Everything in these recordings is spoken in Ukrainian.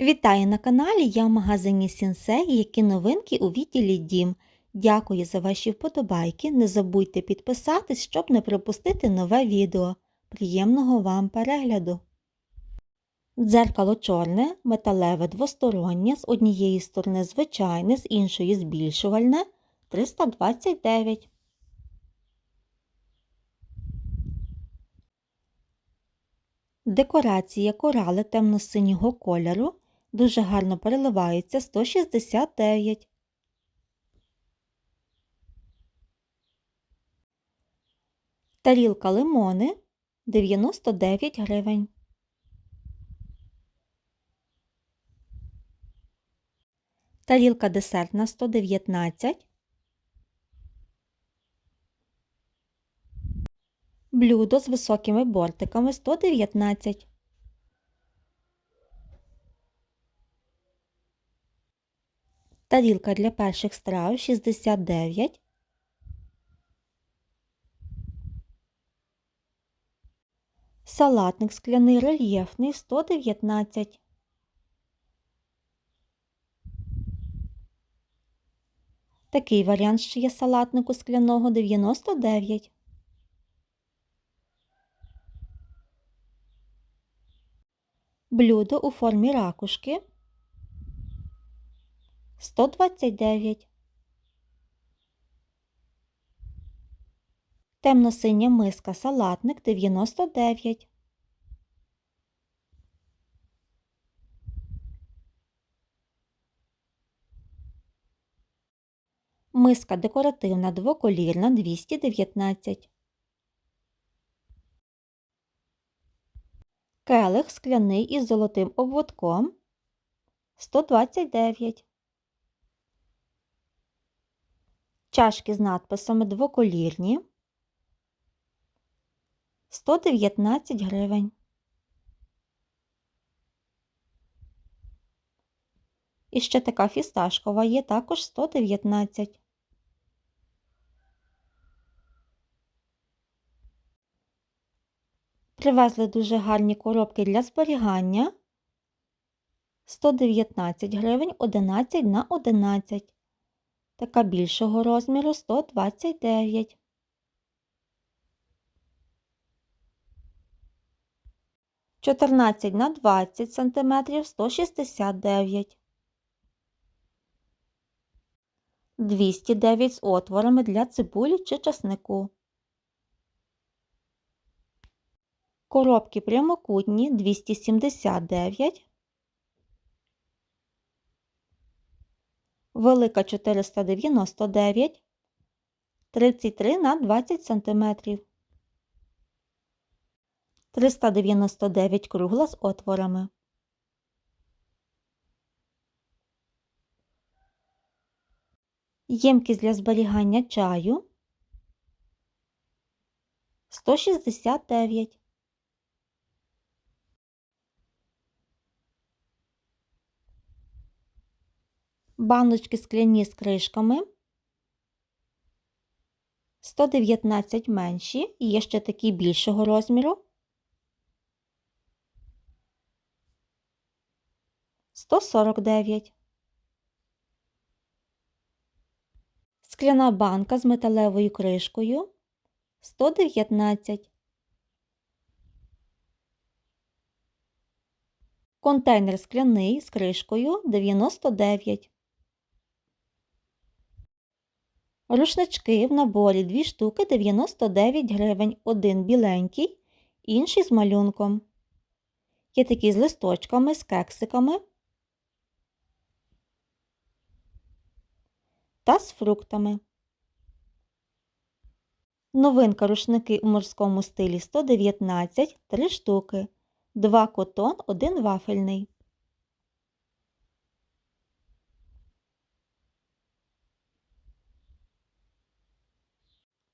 Вітаю на каналі. Я в магазині Сінсей, які новинки у відділі Дім. Дякую за ваші вподобайки. Не забудьте підписатись, щоб не пропустити нове відео. Приємного вам перегляду! Дзеркало чорне, металеве двостороннє, з однієї сторони звичайне, з іншої збільшувальне 329. Декорація корали темно-синього кольору дуже гарно переливаються 169. Тарілка лимони 99 гривень. Тарілка десертна 119. Блюдо з високими бортиками 119. Тарілка для перших страв 69. Салатник скляний рельєфний 119. Такий варіант ще є салатнику скляного 99. Блюдо у формі ракушки 129. Темно-синя миска салатник 99. Миска декоративна двоколірна 219. Келих скляний із золотим обводком 129. Чашки з надписами двоколірні 119 гривень. І ще така фісташкова є також 119. Привезли дуже гарні коробки для зберігання 119 гривень 11 на 11. Така більшого розміру 129. Чотирнадцять на 20 сантиметрів 169. 209 з отворами для цибулі чи часнику. Коробки прямокутні 279. Велика 499, 33 на 20 см. 399 кругла з отворами. Ємкість для зберігання чаю 169. Баночки скляні з кришками 119 менші і є ще такі більшого розміру 149. Скляна банка з металевою кришкою 119. Контейнер скляний з кришкою 99. Рушнички в наборі 2 штуки 99 гривень. Один біленький, інший з малюнком. Є такі з листочками, з кексиками та з фруктами. Новинка рушники у морському стилі 119 3 штуки. 2 котон, 1 вафельний.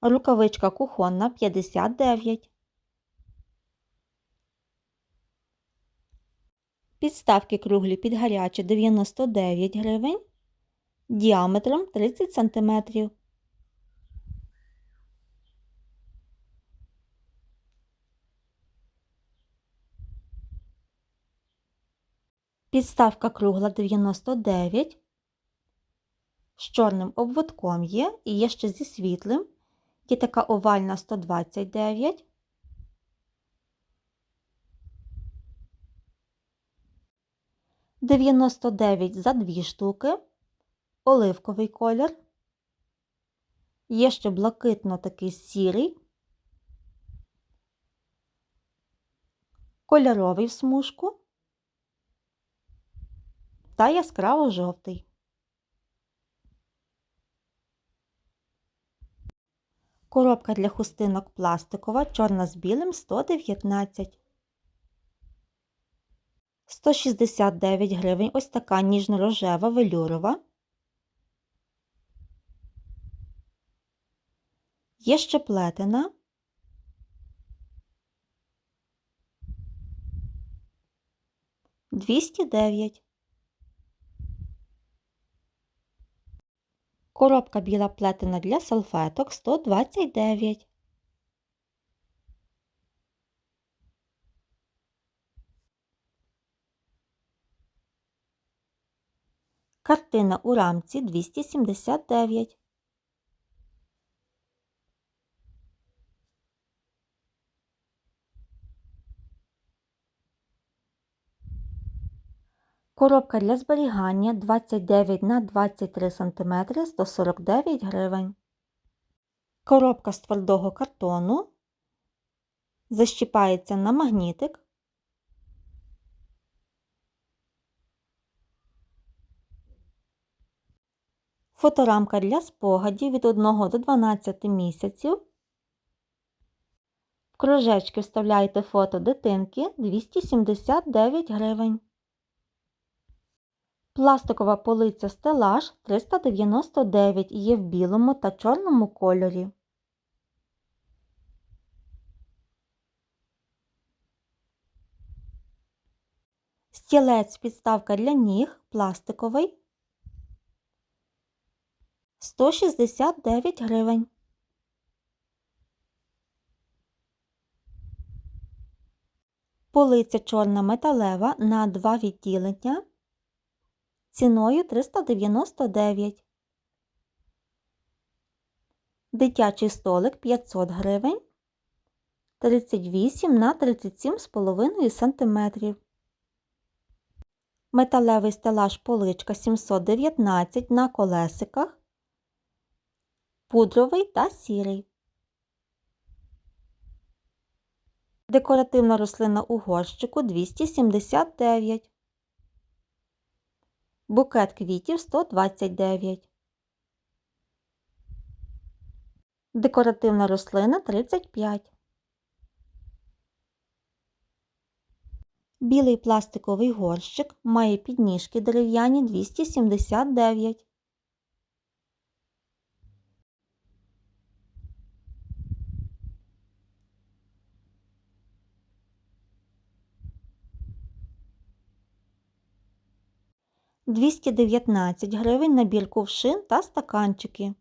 Рукавичка кухонна 59. Підставки круглі під гаряче 99 гривень. Діаметром 30 см. Підставка кругла 99. З чорним обводком є і є ще зі світлим. Є така овальна 129. Дев'яносто дев'ять за дві штуки, оливковий колір. Є ще блакитно такий сірий, кольоровий в смужку та яскраво жовтий. Коробка для хустинок пластикова, чорна з білим 119. 169 гривень. Ось така ніжно-рожева велюрова. Є ще плетена. Двісті дев'ять. Коробка біла плетена для салфеток 129. Картина у рамці 279. Коробка для зберігання 29 на 23 см 149 гривень. Коробка з твердого картону защіпається на магнітик. Фоторамка для спогадів від 1 до 12 місяців. В кружечки вставляйте фото дитинки 279 гривень. Пластикова полиця стелаж 399 є в білому та чорному кольорі. Стілець підставка для ніг пластиковий 169 гривень. Полиця чорна металева на два відділення ціною 399. Дитячий столик 500 гривень 38 на 37,5 см. Металевий стелаж поличка 719 на колесиках, пудровий та сірий. Декоративна рослина у горщику 279. Букет квітів 129. Декоративна рослина 35. Білий пластиковий горщик має підніжки дерев'яні 279. Двісті дев'ятнадцять гривень набір кувшин та стаканчики.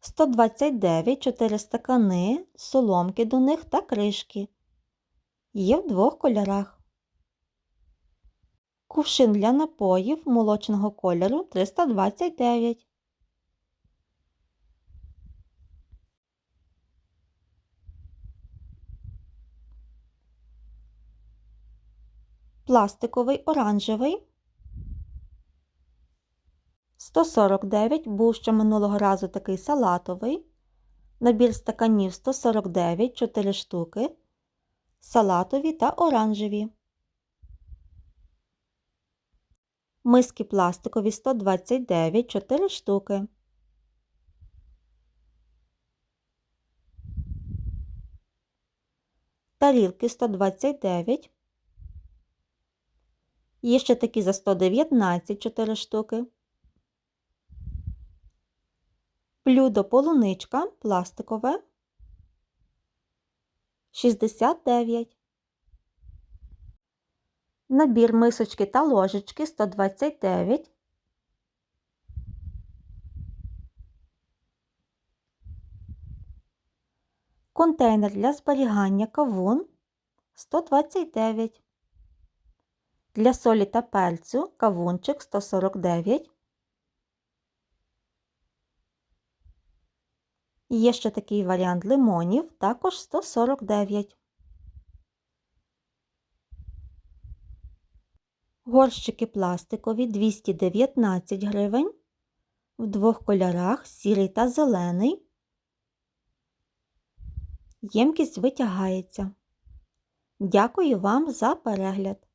129 4 стакани, соломки до них та кришки. Є в двох кольорах. Кувшин для напоїв молочного кольору 329. Пластиковий оранжевий 149, був ще минулого разу такий салатовий. Набір стаканів 149, 4 штуки, салатові та оранжеві. Миски пластикові 129, 4 штуки. Тарілки 129. Є ще такі за 119 4 штуки. Блюдо полуничка пластикове 69. Набір мисочки та ложечки 129. Контейнер для зберігання кавун 129. Для солі та перцю кавунчик 149. Є ще такий варіант лимонів, також 149. Горщики пластикові 219 гривень. В двох кольорах сірий та зелений. Ємкість витягається. Дякую вам за перегляд!